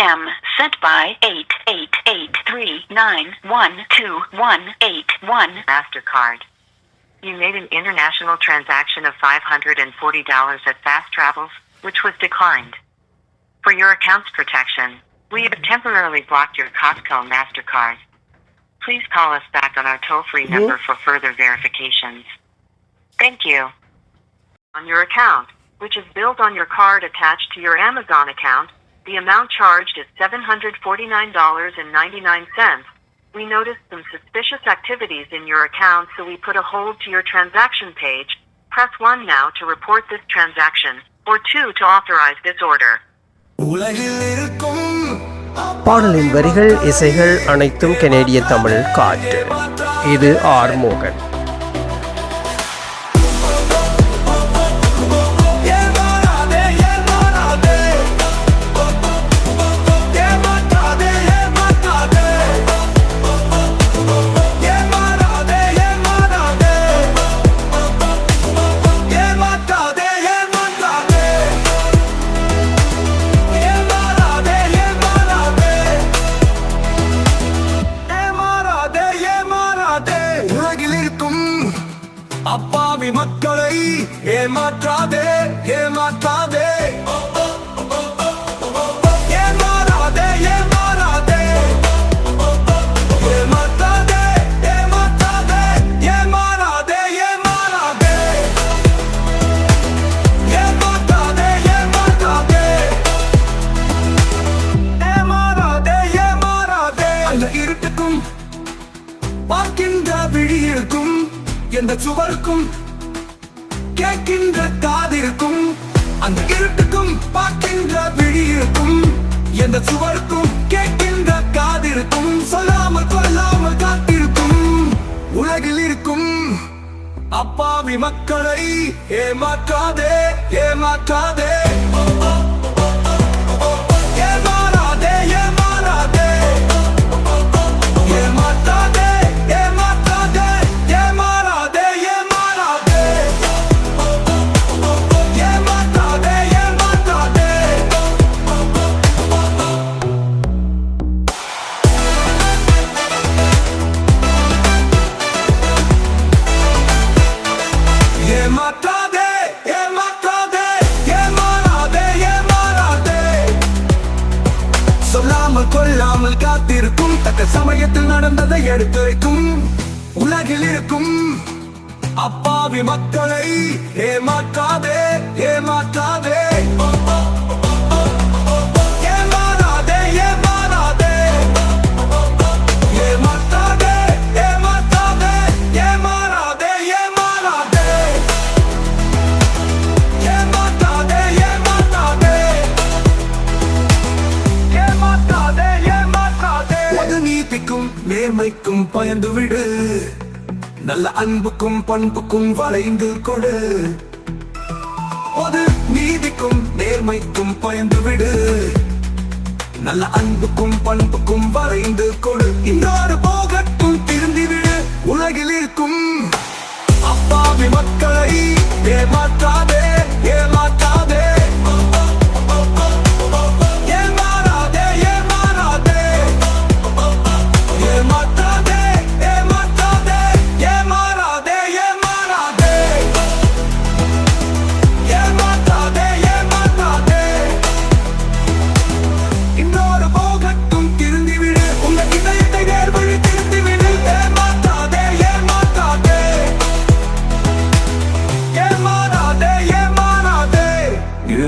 TM sent by 8883912181. MasterCard. You made an international transaction of $540 at Fast Travels, which was declined. For your account's protection, we have temporarily blocked your Costco MasterCard. Please call us back on our toll-free mm-hmm. number for further verifications. Thank you. On your account, which is billed on your card attached to your Amazon account, the amount charged is $749.99. We noticed some suspicious activities in your account, so we put a hold to your transaction page. Press 1 now to report this transaction, or 2 to authorize this order. உலகில் இருக்கும் பாடலின் வரிகள் இசைகள் அனைத்தும் கனேடிய தமிழ் காற்று இது R மோகன் ஏமாற்றாதே ஏமாறாதே ஏமாறாதே. அந்த இருட்டுக்கும் பார்க்கின்ற விழியிருக்கும் எந்த சுவருக்கும் கேட்கின்ற காதிருக்கும் அந்த இருட்டுக்கும் பார்க்கின்ற விழியிருக்கும் எந்த சுவருக்கும் கேட்கின்ற காதிருக்கும் சொல்லாமல் கொல்லாமல் காத்திருக்கும். உலகில் இருக்கும் அப்பாவி மக்களை ஏமாற்றாதே ஏமாற்றாதே. காவல் காத்திருக்கும். தக்க சமயத்தில் நடந்ததை எடுத்துரைக்கும். உலகில் இருக்கும் அப்பாவி மக்களை ஏமாற்றாதே ஏமாற்றாதே. நேர்மைக்கும் பயந்து விடு. நல்ல அன்புக்கும் பண்புக்கும் வளைந்து கொடு. பொது நீதிக்கும் நேர்மைக்கும் பயந்து விடு. நல்ல அன்புக்கும் பண்புக்கும் வரைந்து கொடு. இன்னொரு போகட்டும் திருந்தி விடு. உலகில் இருக்கும் அப்பாவி மக்களை ஏமாற்றாதே.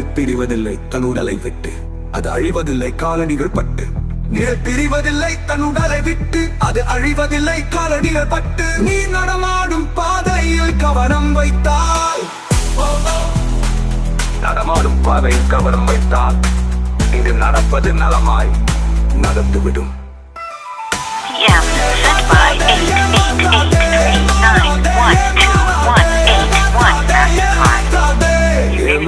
நிழற்பிரிவதில்லை தன் உடலை விட்டு. அது அழிவதில்லை காலணிகள் பட்டு. நிழற்பிரிவதில்லை தன் உடலை விட்டு. அது அழிவதில்லை காலணிகள் பட்டு. நீ நடமாடும் பாதையில் கவனம் வைத்தால். நடமாடும் பாதையில் கவனம் வைத்தால். இது நடப்பது நலமாய் நடந்துவிடும்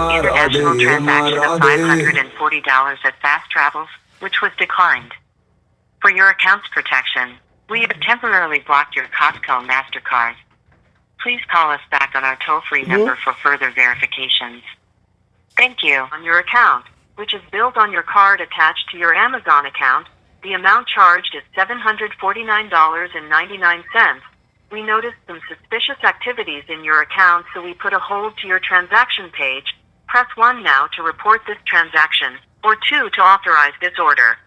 international transaction of $540 at Fast Travels, which was declined. For your account's protection, we have temporarily blocked your Costco MasterCard. Please call us back on our toll free mm-hmm. number for further verifications. Thank you. On your account, which is billed on your card attached to your Amazon account, the amount charged is $749.99. We noticed some suspicious activities in your account, so we put a hold to your transaction page Press 1 now to report this transaction, or 2 to authorize this order.